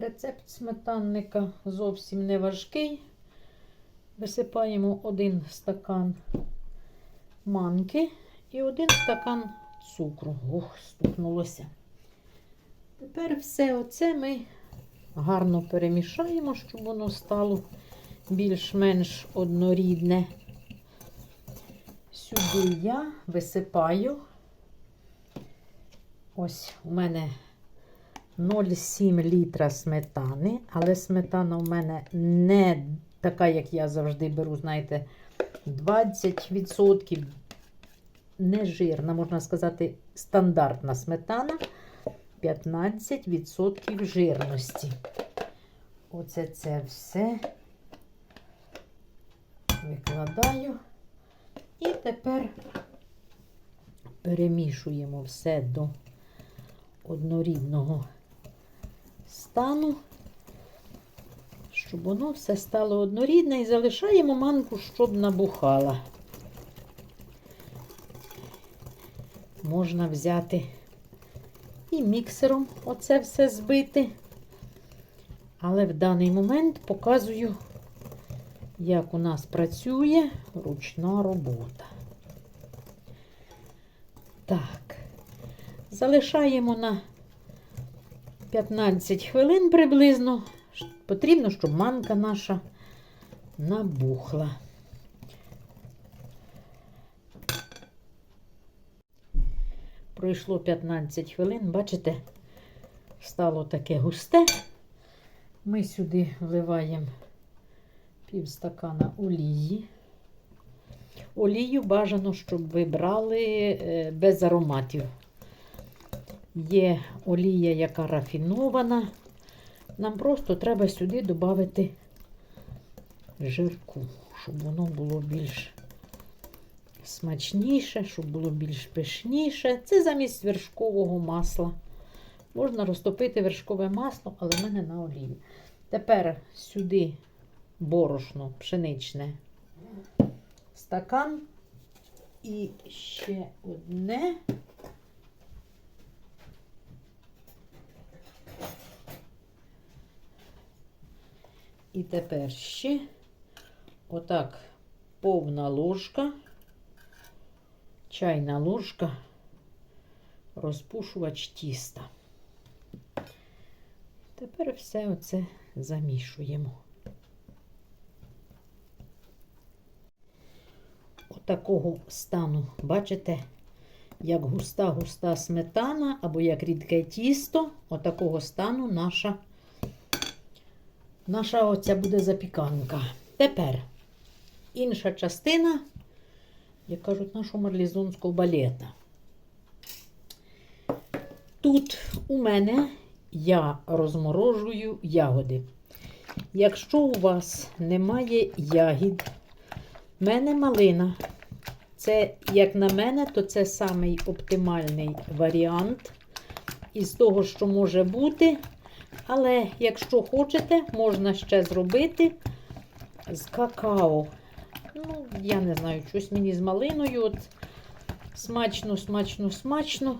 Рецепт сметанника зовсім не важкий. Висипаємо один стакан манки і один стакан цукру. Ох, стукнулося. Тепер все оце ми гарно перемішаємо, щоб воно стало більш-менш однорідне. Сюди я висипаю. Ось у мене 0,7 літра сметани, але сметана у мене не така, як я завжди беру, знаєте, 20% не жирна, можна сказати, стандартна сметана, 15% жирності. Оце це все викладаю. І тепер перемішуємо все до однорідного стану, щоб воно все стало однорідне і залишаємо манку, щоб набухала. Можна взяти і міксером оце все збити. Але в даний момент показую, як у нас працює ручна робота. Так, залишаємо на 15 хвилин приблизно. Потрібно, щоб манка наша набухла. Пройшло 15 хвилин, бачите, стало таке густе. Ми сюди вливаємо пів стакана олії. Олію бажано, щоб ви брали е, без ароматів. Є олія, яка рафінована. Нам просто треба сюди додати жирку, щоб воно було більш смачніше, щоб було більш пишніше. Це замість вершкового масла. Можна розтопити вершкове масло, але в мене на олії. Тепер сюди борошно пшеничне стакан і ще одне. І тепер ще отак повна ложка, чайна ложка, розпушувач тіста. Тепер все оце замішуємо. Отакого стану, бачите, як густа-густа сметана або як рідке тісто, отакого стану наша наша оця буде запіканка. Тепер інша частина, як кажуть, нашого марлізонського балета. Тут у мене я розморожую ягоди. Якщо у вас немає ягід, в мене малина. Це, як на мене, то це самий оптимальний варіант із того, що може бути. Але якщо хочете, можна ще зробити з какао. Ну, я не знаю, щось мені з малиною. От Смачно, смачно, смачно.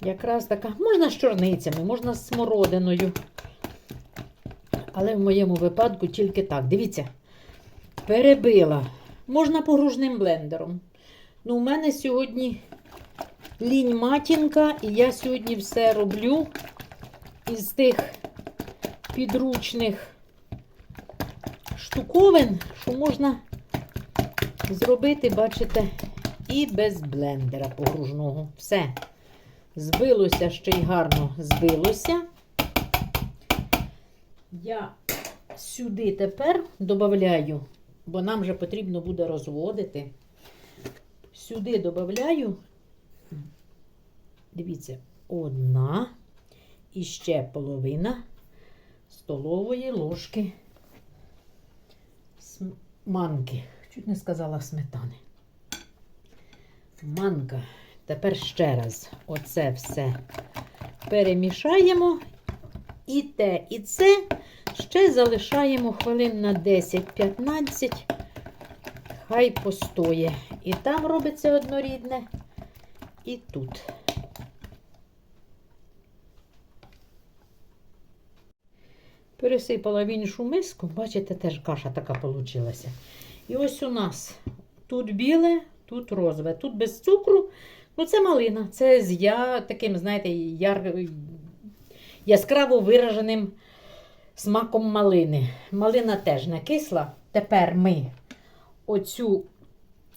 Якраз така, можна з чорницями, можна з смородиною. Але в моєму випадку тільки так. Дивіться, перебила. Можна погружним блендером. Ну, у мене сьогодні лінь матінка, і я сьогодні все роблю із тих підручних штуковин, що можна зробити, бачите, і без блендера погружного. Все. Збилося ще й гарно збилося. Я сюди тепер додаю, бо нам вже потрібно буде розводити. Сюди додаю, дивіться, одна і ще половина столової ложки манки. Чуть не сказала сметани. Манка. Тепер ще раз оце все перемішаємо. І те, і це ще залишаємо хвилин на 10-15. Хай постоє. І там робиться однорідне, і тут. Пересипала в іншу миску, бачите, теж каша така вийшла. І ось у нас тут біле, тут розове, тут без цукру. Ну, це малина. Це з я, таким, знаєте, яр... яскраво вираженим смаком малини. Малина теж не кисла. Тепер ми оцю,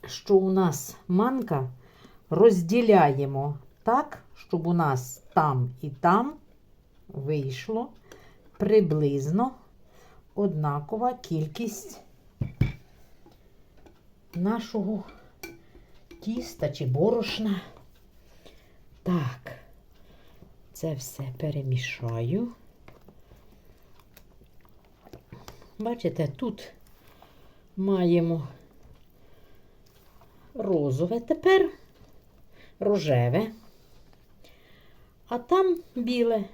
що у нас манка, розділяємо так, щоб у нас там і там вийшло приблизно однакова кількість нашого тіста чи борошна. Так, це все перемішаю. Бачите, тут маємо розове тепер, рожеве, а там біле.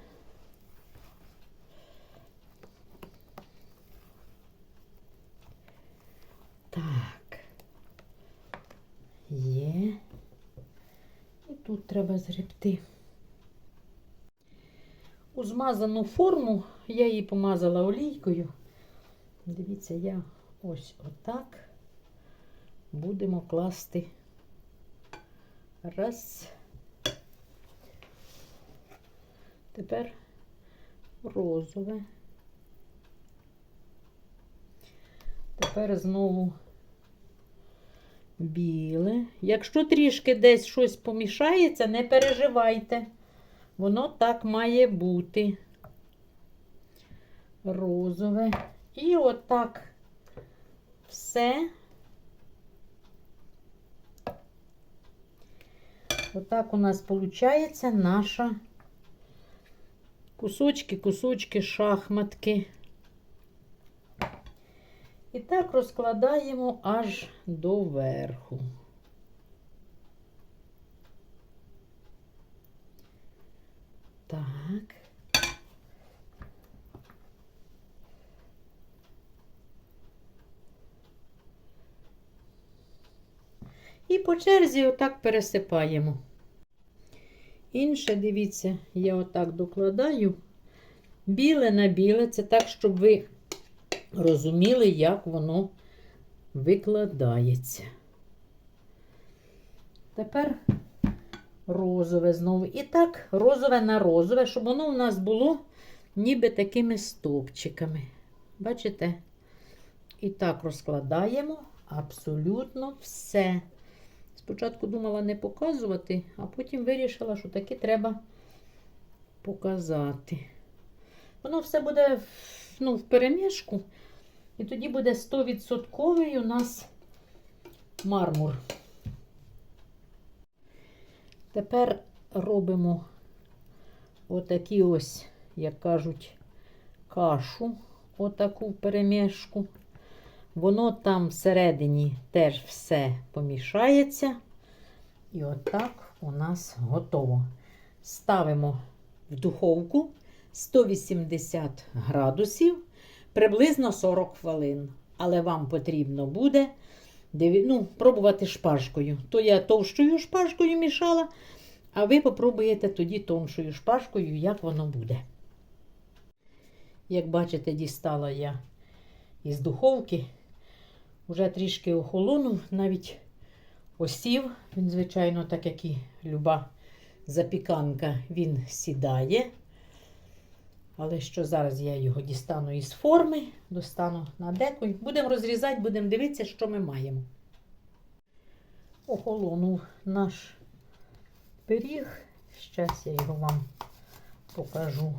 Так. Є. І тут треба згребти. У змазану форму я її помазала олійкою. Дивіться, я ось отак будемо класти. Раз. Тепер розове. Тепер знову біле. Якщо трішки десь щось помішається, не переживайте. Воно так має бути. Розове. І отак все. Отак у нас виходить наша кусочки, кусочки, шахматки. І так розкладаємо аж до верху. Так. І по черзі отак пересипаємо. Інше, дивіться, я отак докладаю біле на біле, це так, щоб ви розуміли, як воно викладається. Тепер розове знову. І так, розове на розове, щоб воно у нас було ніби такими стовпчиками. Бачите? І так розкладаємо абсолютно все. Спочатку думала не показувати, а потім вирішила, що таки треба показати. Воно все буде ну, в перемішку, і тоді буде 100% у нас мармур. Тепер робимо отакі ось, як кажуть, кашу, отаку перемішку. Воно там всередині теж все помішається. І отак у нас готово. Ставимо в духовку 180 градусів, приблизно 40 хвилин. Але вам потрібно буде ну, пробувати шпажкою. То я товщою шпажкою мішала, а ви попробуєте тоді тоншою шпажкою, як воно буде. Як бачите, дістала я із духовки. Вже трішки охолонув, навіть осів. Він, звичайно, так як і люба запіканка, він сідає. Але що зараз я його дістану із форми, достану на деку. Будемо розрізати, будемо дивитися, що ми маємо. Охолонув наш пиріг. Зараз я його вам покажу,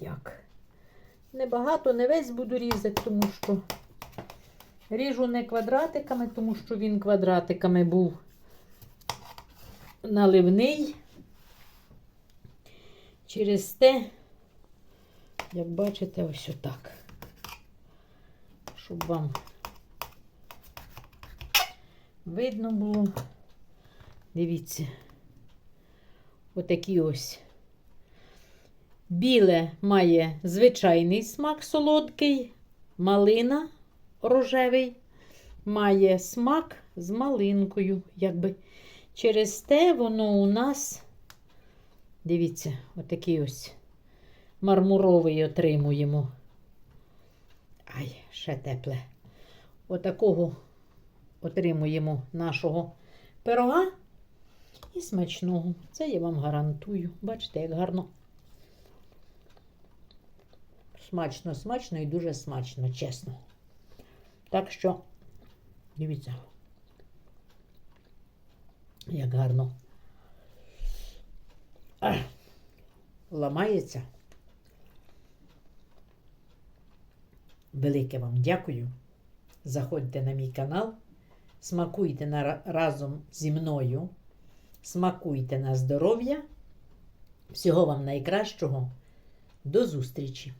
як. Небагато, не весь буду різати, тому що ріжу не квадратиками, тому що він квадратиками був наливний. Через те, як бачите, ось отак. Щоб вам видно було. Дивіться, отакі ось. Біле має звичайний смак солодкий, малина рожевий, має смак з малинкою. Якби через те воно у нас, дивіться, отакий ось мармуровий отримуємо. Ай, ще тепле. Отакого отримуємо нашого пирога і смачного. Це я вам гарантую. Бачите, як гарно. Смачно, смачно і дуже смачно, чесно. Так що, дивіться, як гарно. Ламається. Велике вам дякую. Заходьте на мій канал, смакуйте на, разом зі мною, смакуйте на здоров'я. Всього вам найкращого. До зустрічі!